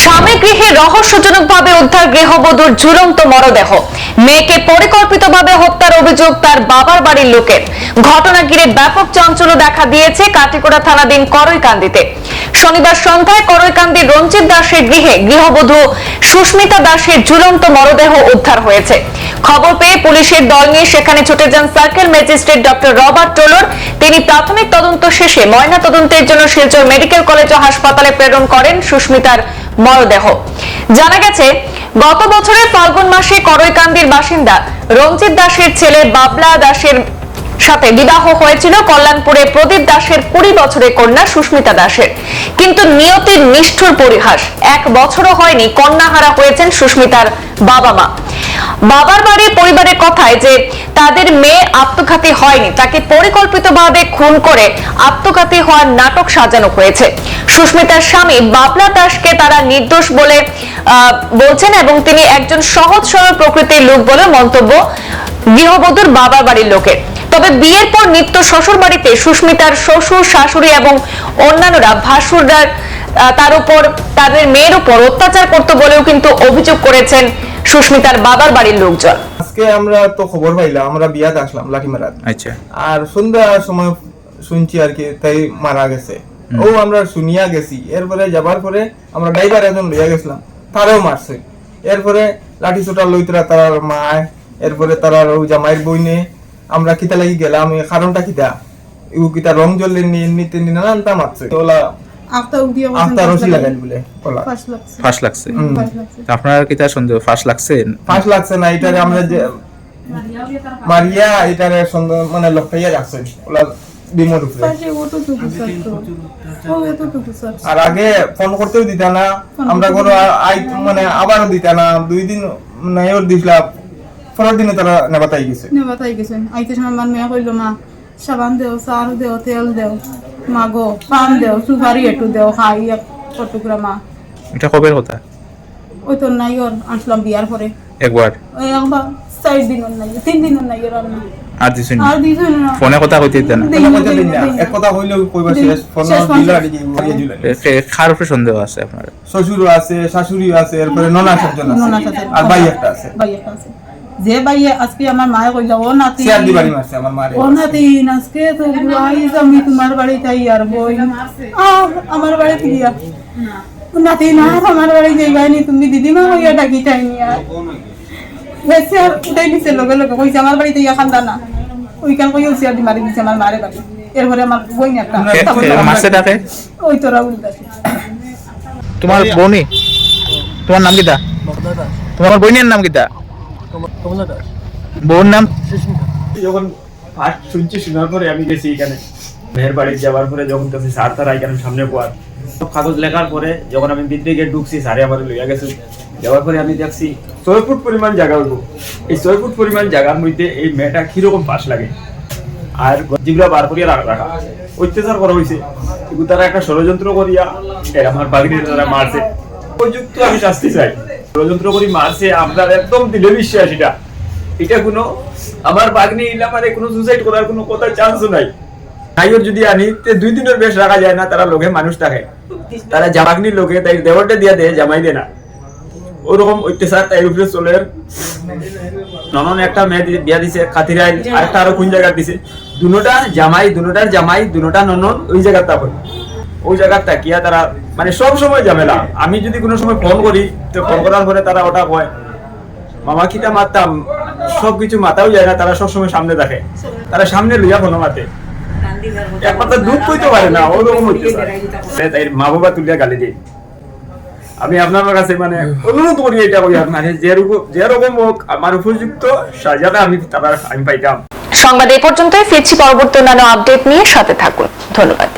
স্বামী গৃহে রহস্যজনকভাবে উদ্ধার গৃহবধূর ঝুলন্ত মরদেহ। মেয়েকে পরিকল্পিতভাবে হত্যার অভিযোগ তার বাবার বাড়ির লোকের। ঘটনা ঘিরে ব্যাপক চাঞ্চল্য দেখা দিয়েছে কাটিকোড়া থানাধীন করইকান্দিতে শনিবার সন্ধ্যায় করইকান্দির রঞ্জিত দাসের গৃহে গৃহবধূ সুস্মিতা দাসের ঝুলন্ত মরদেহ উদ্ধার হয়েছে। খবর পেয়ে পুলিশের দল নিয়ে সেখানে ছুটে যান circle magistrate doctor Robert Toler. তিনি প্রাথমিক তদন্ত শেষে ময়না তদন্তের জন্য শিলচর মেডিকেল কলেজ ও হাসপাতালে প্রেরণ করেন সুস্মিতার মরদেহ। জানা গেছে, গত বছরের ফাল্গুন মাসে করইকান্দির বাসিন্দা রঞ্জিত দাসের ছেলে বাবলা দাসের সাথে বিবাহ হয়েছিল কল্যাণপুরে প্রদীপ দাসের কুড়ি বছরের কন্যা সুস্মিতা দাসের। কিন্তু নিয়তির নিষ্ঠুর পরিহাস, এক বছরও হয়নি কন্যাহারা হয়েছেন সুস্মিতার বাবা মা বাবার বাড়ির পরিবারের কথায় যে তাদের মেয়ে আত্মঘাতী হয়নি তাকে পরিকল্পিতভাবে খুন করে আত্মঘাতী হওয়ার নাটক সাজানো হয়েছে। সুস্মিতার স্বামী বাবলা দাসকে তারা নির্দোষ বলে বলছেন এবং তিনি একজন সহজ সরল প্রকৃতির লোক বলে মন্তব্য গৃহবধূর বাবার বাড়ির লোকের। তবে বিয়ের পর নিত্য শ্বশুর বাড়িতে সুস্মিতার শ্বশুর শাশুড়ি এবং অন্যান্যরা ভাসুররা আহ, তার উপর তাদের মেয়ের উপর অত্যাচার করতো বলেও কিন্তু অভিযোগ করেছেন সুস্মিতার বাবার বাড়ির লোকজন আজকে আমরা তো খবর পাইলাম আমরা বিয়াতে আসলাম লাঠিমারাত আচ্ছা আর সন্ধ্যার সময় শুনছি আর কি তাই মারা গেছে ও আমরা শুনিয়া গেছি এরপরে যাবার পরে আমরা ড্রাইভার একজন লইয়া গেছিলাম তারাও মারছে এরপরে লাঠি চোটা লইতরা তার মায় এরপরে তারার ও জামাইয়ের বইনে আমরা কিতা লাগি গেলাম এই কারণটা কিতা ও কিতা রং জ্বললে নিতে নানানটা মারছে ওলা আফতা উদিয়া আফতার রসি লাগাইল বলে ওলা ফাঁস লাগছে হুম। ফার্স্ট লাগছে আপনার কি তার সন্দেহ? ফাঁস লাগছে ফাঁস লাগছে না এটারে আমরা যে মারিয়া এটারে সন্দেহ মানে লক্ষাইয়া রাখছে উপরে। আর আগে ফোন করতেও দিতা না। আমরা কোনো আই মানে আবারও দিতা না। দুই দিন নাইও দিছিলা। পরের দিনে তারা নেবাতাই গেছে। নে বাতাই গেছেন আইতে সময় মান মেয়া কইলো মা সাবান দেও সার দেও তেল দেও। মা গো পান দেও সুপারি একটু দেও খাই এক টুকরা মা এটা কবে কথা ওই তো নাই ওর আসলাম বিয়ার পরে। একবার? ওই একবার চার দিন নাই তিন দিন নাই ওর আর দিছেন? আর দিছো ফোনে কথা কইতে দিতে না। এক কথা হইলেও কইবা শেষ। ফোন দিলা আর কি খার উপরে সন্দেহ আছে আপনার? শ্বশুরও আছে শাশুড়িও আছে এরপরে ননা আছে। আর ভাই একটা আছে। ভাই একটা আছে। যে ভাই আজকে আমার মায়ে কইলো ও নাতি ও নাতি আজকে তো আইজ আমি তোমার বাড়িতে আই আর বই। আমার বাড়িতে গিয়া। নাতি না আমার বাড়ি যাইবানি তুমি দিদিমা হইয়া ডাকি টাইনি আর হেসে আর উঠাই দিছে লগে লগে কইছে আমার বাড়িতে ইয়া খান্দা না। ওইখান কই হচ্ছে আর মারি দিছে আমার মারে বাড়ি। এরপরে আমার বই একটা মাসে ডাকে ওই তোরা উল্টাছে তোমার বোনই তোমার নাম কিতা? তোমার বোনের নাম কিতা? বোন নাম? যখন ফার্স্ট শুনছি শোনার পরে আমি গেছি এখানে। মেয়ের বাড়ি যাওয়ার পরে যখন স্যার তারা এখানে সামনে পোয়ার সব কাগজ লেখার পরে যখন আমি বিদ্যে গিয়ে ঢুকছি স্যারে আমার লইয়া গেছে। যাওয়ার পরে আমি দেখছি ছয় ফুট পরিমাণ জায়গা হইব। এই ছয় ফুট পরিমাণ জায়গার মধ্যে এই মেয়েটা কীরকম পাশ লাগে? আর যেগুলো বার করিয়া রাখা। অত্যাচার করা হয়েছে তারা একটা ষড়যন্ত্র করিয়া আমার বাগিনী তারা মারছে। উপযুক্ত আমি শাস্তি চাই। ষড়যন্ত্র করি, মারছে, আপনার একদম দিলে বিশ্বাস এটা। এটা কোনো, আমার বাগনি কোনো সুসাইড করার কোনো কথা নাই। যদি আনি দুই দিনের বেশ রাখা যায় না, তারা লোকে মানুষ থাকে। তারা লোকে তাই দেওয়ারটা দিয়া দেয়, জামাই দেয় না। ওরকম অত্যাচার তাই উপরে চলে। ননন একটা মেয়ে বিয়া দিছে খাতিরাইল আরেকটা আরও কোন জায়গা দিছে। দুনোটা জামাই, দুনোটার জামাই, দুনোটা ননন, ওই জায়গার তা হয় ওই জায়গার তাকিয়া তারা মানে সব সময় ঝামেলা আমি যদি কোনো সময় ফোন করি তো ফোন করার পরে তারা ওটা কয় মামা কিটা মারতাম? সব কিছু মাথাও যায় না তারা সবসময় সামনে দেখে। তারা সামনে লইয়া কোনো মাতে। একমাত্র দুধ কইতে পারে না ওরকম। সে তাই মা বাবা তুলিয়া গালি দিই আমি আপনার কাছে মানে অনুরোধ করি এটা করি আপনার যেরকম যেরকম হোক আমার উপযুক্ত সাজাটা আমি তারা আমি পাইতাম। সংবাদ এই পর্যন্তই। ফিরছি পরবর্তী অন্যান্য আপডেট নিয়ে সাথে থাকুন। ধন্যবাদ।